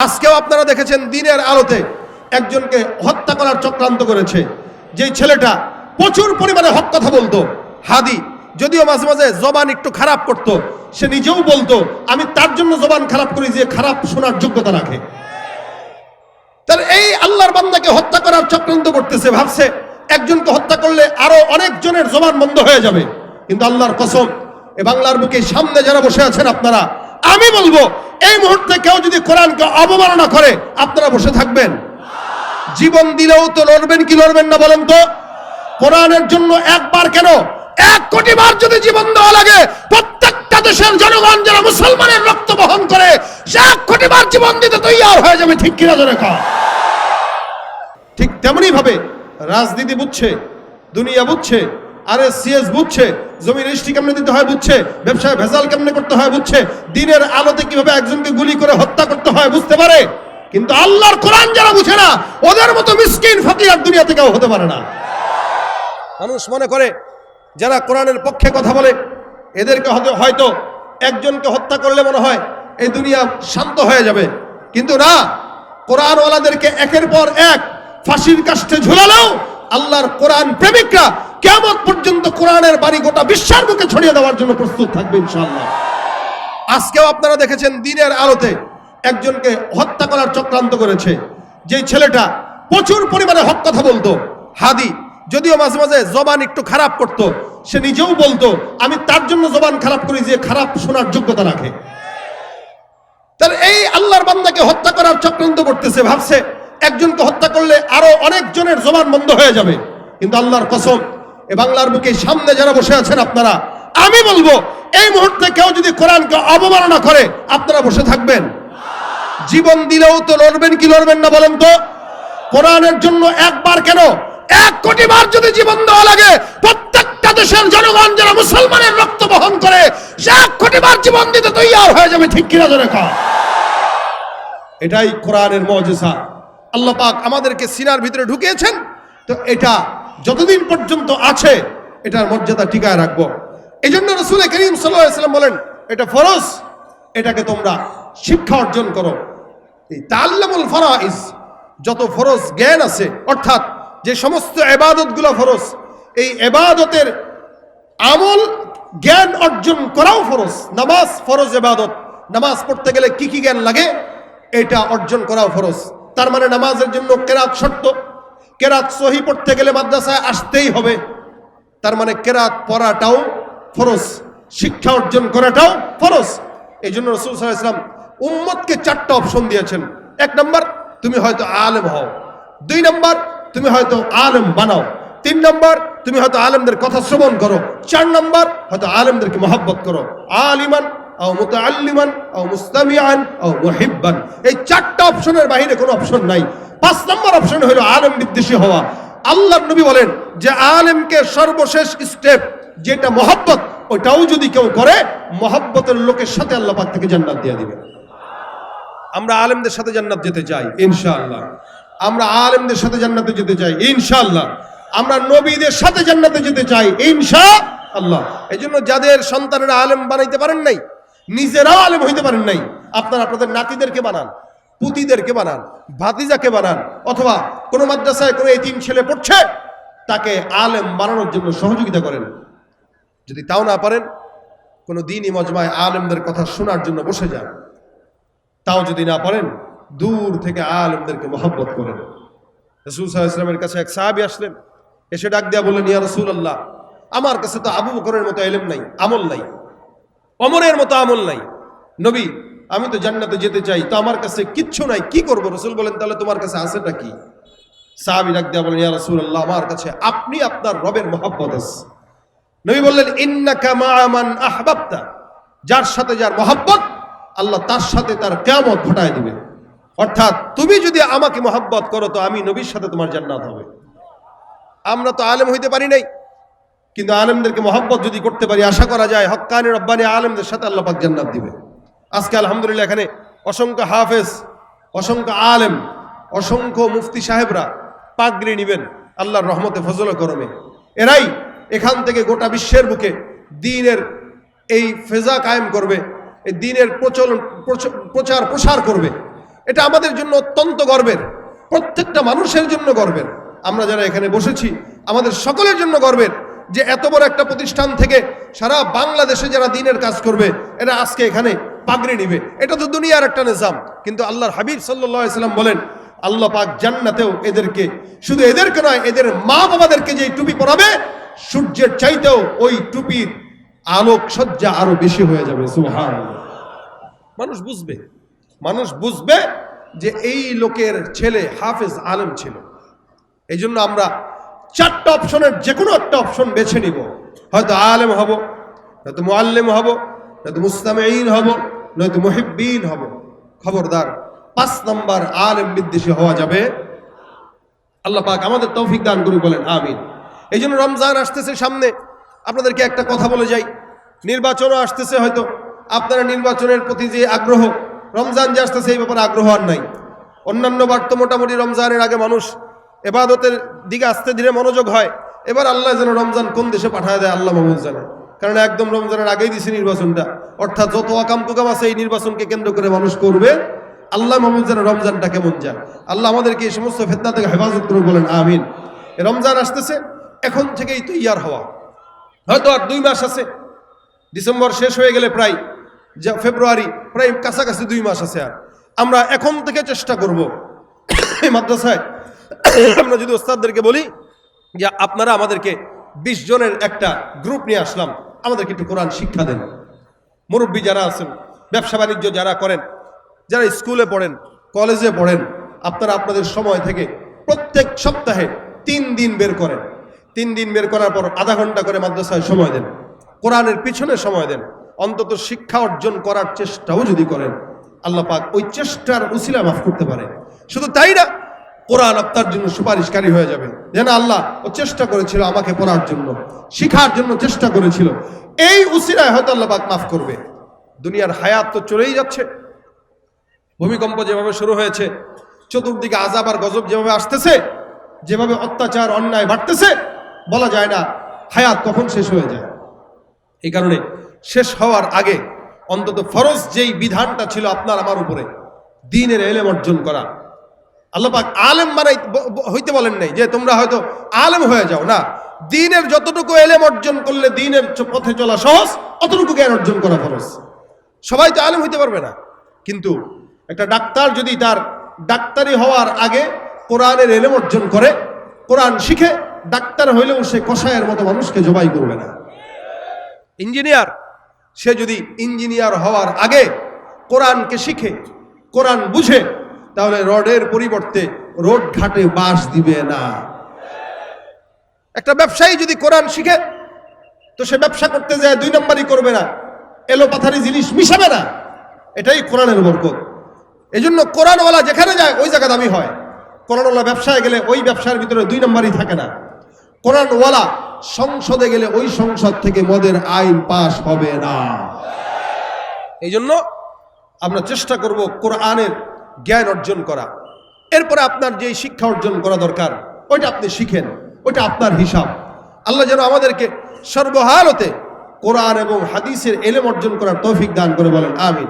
আজকেও আপনারা দেখেছেন দিনের আলোতে একজনকে হত্যা করার চক্রান্ত করেছে। যে ছেলেটা প্রচুর পরিমাণে হক কথা বলতো। হাদি, যদিও মাঝে মাঝে জবান একটু খারাপ করতো, সে নিজেও বলতো, আমি তার জন্য জবান খারাপ করি যে খারাপ শোনার যোগ্যতা রাখে। তাহলে এই আল্লাহর বান্দাকে হত্যা করার চক্রান্ত করতেছে, ভাবছে একজনকে হত্যা করলে আরও অনেকজনের জবান বন্ধ হয়ে যাবে। কিন্তু আল্লাহর কসম, এ বাংলার বুকে সামনে যারা বসে আছেন আপনারা, আমি বলব এই মুহূর্তে কেউ যদি কোরআনকে অবমাননা করে, আপনারা বসে থাকবেন। জীবন দিলেও তো লড়বেন কি লড়বেন না বলেন তো? কোরআনের জন্য একবার কেন? এক কোটি বার যদি জীবন দেওয়া লাগে, প্রত্যেকটা দেশের জনগণ যারা মুসলমানের রক্ত বহন করে, সে এক কোটি বার জীবন দিতে তৈয়ার হয়ে যাবে, ঠিক কিনা কর ঠিক তেমনি ভাবে রাজনীতি বুঝছে, দুনিয়া বুঝছে, আরে সিএস বুঝছে জমি রেজিস্ট্রি কেমনে দিতে হয় বুঝছে? ব্যবসায় ভেজাল কেমনে করতে হয় বুঝছে? দিনের আলোতে কীভাবে একজনকে গুলি করে হত্যা করতে হয় বুঝতে পারে? কিন্তু আল্লাহর কোরআন যারা বুঝে না, ওদের মতো মিসকিন ফকির দুনিয়াতে কেউ হতে পারে না। মানুষ মনে করে, যারা কোরআনের পক্ষে কথা বলে, এদেরকে হয়তো হয়তো একজনকে হত্যা করলে মনে হয় এই দুনিয়া শান্ত হয়ে যাবে। কিন্তু না, কোরআনওয়ালাদেরকে একের পর এক ফাঁসির কাষ্ঠে ঝুলালেও আল্লাহর কোরআন প্রেমিকরা কেমন পর্যন্ত কোরআনের বাড়ি গোটা বিশ্বের বুকে ছড়িয়ে দেওয়ার জন্য প্রস্তুত থাকবে ইনশাআল্লাহ। আজকেও আপনারা দেখেছেন দিনের আলোতে একজনকে হত্যা করার চক্রান্ত করেছে। যে ছেলেটা প্রচুর পরিমাণে হক কথা বলতো। হাদি, যদিও মাঝে মাঝে জবান একটু খারাপ করতো, সে নিজেও বলতো, আমি তার জন্য জবান খারাপ করি যে খারাপ শোনার যোগ্যতা রাখে। তাহলে এই আল্লাহর বান্দাকে হত্যা করার চক্রান্ত করতেছে, ভাবছে একজনকে হত্যা করলে আরও অনেকজনের জবান বন্ধ হয়ে যাবে। কিন্তু আল্লাহর কসম, এ বাংলার বুকে সামনে যারা বসে আছেন আপনারা, আমি বলব, এই মুহূর্তে কেউ যদি কোরআনকে অবমাননা করে, আপনারা বসে থাকবেন। জীবন দিলেও তো লড়বেন কি লড়বেন না বলেন তো? কোরআনের জন্য একবার কেন? এক কোটি বার যদি জীবন দেওয়া লাগে, প্রত্যেকটা দেশের জনগণ যারা মুসলমানের রক্ত বহন করে, সে এক কোটি বার জীবন দিতে তৈয়ার হয়ে যাবে, ঠিক কিনা কর এটাই কোরআনের মজেসা আল্লাহ পাক আমাদেরকে সিনার ভিতরে ঢুকিয়েছেন। তো এটা যতদিন পর্যন্ত আছে, এটার মর্যাদা টিকায় রাখব। এই জন্য রসুল করিম সাল্লাম বলেন, এটা ফরজ, এটাকে তোমরা শিক্ষা অর্জন করো। এই তাল্লামুল ফরাইজ, যত ফরজ জ্ঞান আছে, অর্থাৎ যে সমস্ত এবাদতগুলো ফরজ, এই এবাদতের আমল জ্ঞান অর্জন করাও ফরজ। নামাজ ফরজ এবাদত নামাজ পড়তে গেলে কি কি জ্ঞান লাগে, এটা অর্জন করাও ফরজ। তার মানে নামাজের জন্য কেরাত শর্ত। কেরাত সহি পড়তে গেলে মাদ্রাসায় আসতেই হবে। তার মানে কেরাত পড়াটাও ফরজ, শিক্ষা অর্জন করাটাও ফরজ। এই জন্য রসুল ইসলাম উম্মতকে চারটা অপশন দিয়েছেন। এক নম্বর, তুমি হয়তো আলেম হও। দুই নম্বর, তুমি হয়তো আলেম বানাও। তিন নম্বর, তুমি হয়তো আলেমদের কথা শ্রবণ করো। চার নম্বর, হয়তো আলেমদেরকে মহব্বত করো। আলিমান আও এই চারটা অপশনের বাইরে কোনো অপশন নাই। পাঁচ নম্বর আলেম হওয়া। আল্লাহ নবী বলেন যে আলেমকে সর্বশেষ স্টেপ যেটা যদি কেউ করে, মহব্বতের লোকের সাথে আল্লাহ থেকে জান্নাত দিয়ে দিবে আমরা আলেমদের সাথে জান্নাত যেতে চাই, ইনশাআল্লাহ। আমরা আলেমদের সাথে জান্নাতে যেতে চাই, ইনশাআল্লাহ। আমরা নবীদের সাথে জান্নাতে যেতে চাই, ইনশা আল্লাহ। এই জন্য যাদের সন্তানেরা আলেম বানাইতে পারেন নাই নিজেরাও আলেম হইতে পারেন নাই। আপনারা আপনাদের নাতিদেরকে বানান, পুতিদেরকে বানান, ভাতিজাকে বানান, অথবা কোনো মাদ্রাসায় কোনো এই তিন ছেলে পড়ছে, তাকে আলেম বানানোর জন্য সহযোগিতা করেন। যদি তাও না পারেন, কোনো দিনই মজমায় আলেমদের কথা শোনার জন্য বসে যান। তাও যদি না পারেন, দূর থেকে আলেমদেরকে মহব্বত করেন। রসুল সাহা ইসলামের কাছে এক সাহাবি আসলেন, এসে ডাক দিয়া বললেন, ইয়া রসুল আল্লাহ আমার কাছে তো আবু বকরের মতো এলেম নাই, আমল নাই। অমরের মতো আমল নাই। নবী, আমি তো জান্নাতে যেতে চাই, তো আমার কাছে কিচ্ছু নাই, কি করব? রসুল বলেন, তাহলে তোমার কাছে আছেটা কি? সাহাবি ডাক দিয়া বলেন, ইয়া রসুল আল্লাহ আমার কাছে আপনি আপনার রবের মহব্বত আছে। নবী বললেন, ইন্নাকা মাআমান আহবাবতা। যার সাথে যার মহব্বত, আল্লাহ তার সাথে তার কেমত ঘটায় দিবে। অর্থাৎ তুমি যদি আমাকে মহব্বত করো, তো আমি নবীর সাথে তোমার জান্নাত হবে। আমরা তো আলেম হইতে পারি নাই। কিন্তু আলেমদেরকে মহব্বত যদি করতে পারি, আশা করা যায় হক্কানি রব্বানি আলেমদের সাথে আল্লাহ পাক জান্নাত দিবে। আজকে আলহামদুলিল্লাহ এখানে অসংখ্য হাফেজ, অসংখ্য আলেম, অসংখ্য মুফতি সাহেবরা পাগড়ি নিবেন, আল্লাহর রহমতে, ফজল করমে। এরাই এখান থেকে গোটা বিশ্বের বুকে দিনের এই ফেজা কায়েম করবে, এই দিনের প্রচলন, প্রচ- প্রচার, প্রসার করবে। এটা আমাদের জন্য অত্যন্ত গর্বের, প্রত্যেকটা মানুষের জন্য গর্বের। আমরা যারা এখানে বসেছি, আমাদের সকলের জন্য গর্বের। যে এত বড় একটা প্রতিষ্ঠান থেকে সারা বাংলাদেশে যারা দিনের কাজ করবে, এরা আজকে এখানে পাগড়ি নিবে। এটা তো দুনিয়ার একটা নিজাম। কিন্তু আল্লাহর হাবিব সাল্লাম বলেন, আল্লাহ পাক জান্নাতেও এদেরকে, শুধু এদেরকে নয়, এদের মা বাবাদেরকে যে টুপি পরাবে, সূর্যের চাইতেও ওই টুপির আলোক সজ্জা আরও বেশি হয়ে যাবে। সুবহানাল্লাহ। মানুষ বুঝবে। মানুষ বুঝবে যে এই লোকের ছেলে হাফেজ আলম ছিল। এই জন্য আমরা চারটা অপশনের যে কোনো একটা অপশন বেছে নিব। হয়তো আলেম হব, নয়তো মোয়াল্লেম হব, নয়তো মুস্তামেইন হব, নয়তো মুহিব্বিন হব। খবরদার, পাঁচ নম্বর আলেম বিদ্বেষী হওয়া যাবে। আল্লাহ পাক আমাদের তৌফিক দান করুক বলেন, আমিন। এই জন্য রমজান আসতেছে সামনে। আপনাদেরকে একটা কথা বলে যাই। নির্বাচনও আসতেছে হয়তো। আপনারা নির্বাচনের প্রতি যে আগ্রহ, রমজান যে আসতেছে, এই ব্যাপারে আগ্রহ আর নাই। অন্যান্য বার তো মোটামুটি রমজানের আগে মানুষ এবাদতের দিকে আস্তে ধীরে মনোযোগ হয়। এবার আল্লাহ যেন রমজান কোন দেশে পাঠায় দেয়, আল্লাহ মাহমুদ জানে। কারণ একদম রমজানের আগেই দিছে নির্বাচনটা। অর্থাৎ যত আকাম কুকাম আছে এই নির্বাচনকে কেন্দ্র করে মানুষ করবে, আল্লাহ মাহমুদ যেন রমজানটা কেমন যায়। আল্লাহ আমাদেরকে এই সমস্ত ফেতনা থেকে হেফাজত করুন বলেন, আমিন। রমজান আসতেছে, এখন থেকেই তৈয়ার হওয়া। হয়তো আর দুই মাস আছে। ডিসেম্বর শেষ হয়ে গেলে প্রায় যা ফেব্রুয়ারি, প্রায় কাছাকাছি দুই মাস আছে আর। আমরা এখন থেকে চেষ্টা করব। এই মাদ্রাসায় আমরা যদি ওস্তাদদেরকে বলি যে আপনারা আমাদেরকে বিশ জনের একটা গ্রুপ নিয়ে আসলাম, আমাদেরকে একটু কোরআন শিক্ষা দেন। মুরব্বী যারা আছেন, ব্যবসা বাণিজ্য যারা করেন, যারা স্কুলে পড়েন, কলেজে পড়েন, আপনারা আপনাদের সময় থেকে প্রত্যেক সপ্তাহে তিন দিন বের করেন। তিন দিন বের করার পর আধা ঘণ্টা করে মাদ্রাসায় সময় দেন। কোরআনের পিছনে সময় দেন। অন্তত শিক্ষা অর্জন করার চেষ্টাও যদি করেন, আল্লাহ পাক ওই চেষ্টার উসিলা মাফ করতে পারে। শুধু তাই না কোরআন আপনার জন্য সুপারিশকারী হয়ে যাবে যেন আল্লাহ ও চেষ্টা করেছিল আমাকে পড়ার জন্য, শিখার জন্য চেষ্টা করেছিল। এই উসিরায় হয়তো আল্লাহ মাফ করবে। দুনিয়ার হায়াত তো চলেই যাচ্ছে। ভূমিকম্প যেভাবে শুরু হয়েছে, চতুর্দিকে আজাব আর গজব যেভাবে আসতেছে, যেভাবে অত্যাচার, অন্যায় বাড়তেছে, বলা যায় না হায়াত কখন শেষ হয়ে যায়। এই কারণে শেষ হওয়ার আগে অন্তত ফরজ যেই বিধানটা ছিল আপনার আমার উপরে, দিনের এলেম অর্জন করা আল্লাপাক আলেম মানে হইতে বলেন নাই যে তোমরা হয়তো আলেম হয়ে যাও। না, দিনের যতটুকু এলেম অর্জন করলে দিনের পথে চলা সহজ, অতটুকু জ্ঞান অর্জন করা ফরজ। সবাই তো আলেম হইতে পারবে না। কিন্তু একটা ডাক্তার যদি তার ডাক্তারি হওয়ার আগে কোরআনের এলেম অর্জন করে, কোরআন শিখে, ডাক্তার হইলেও সে কষায়ের মতো মানুষকে জবাই করবে না। ইঞ্জিনিয়ার, সে যদি ইঞ্জিনিয়ার হওয়ার আগে কোরআনকে শিখে, কোরআন বুঝে তাহলে রডের পরিবর্তে রোড ঘাটে বাস দিবে না। একটা ব্যবসায়ী যদি কোরআন শিখে, তো সে ব্যবসা করতে যায়, দুই নম্বরই করবে না। এলো পাথারি জিনিস মিশাবে না। এটাই কোরআনের বরকত। এই জন্য কোরআনওয়ালা যেখানে যায়, ওই জায়গা দামি হয়। কোরআনওয়ালা ব্যবসায় গেলে ওই ব্যবসার ভিতরে দুই নম্বরই থাকে না। কোরআনওয়ালা সংসদে গেলে ওই সংসদ থেকে মদের আইন পাশ হবে না। এই জন্য আমরা চেষ্টা করব কোরআনের জ্ঞান অর্জন করা। এরপরে আপনার যে শিক্ষা অর্জন করা দরকার, ওইটা আপনি শিখেন, ওইটা আপনার হিসাব। আল্লাহ যেন আমাদেরকে সর্বহারতে কোরআন এবং হাদিসের এলেম অর্জন করার তৌফিক দান করে বলেন, আমিন।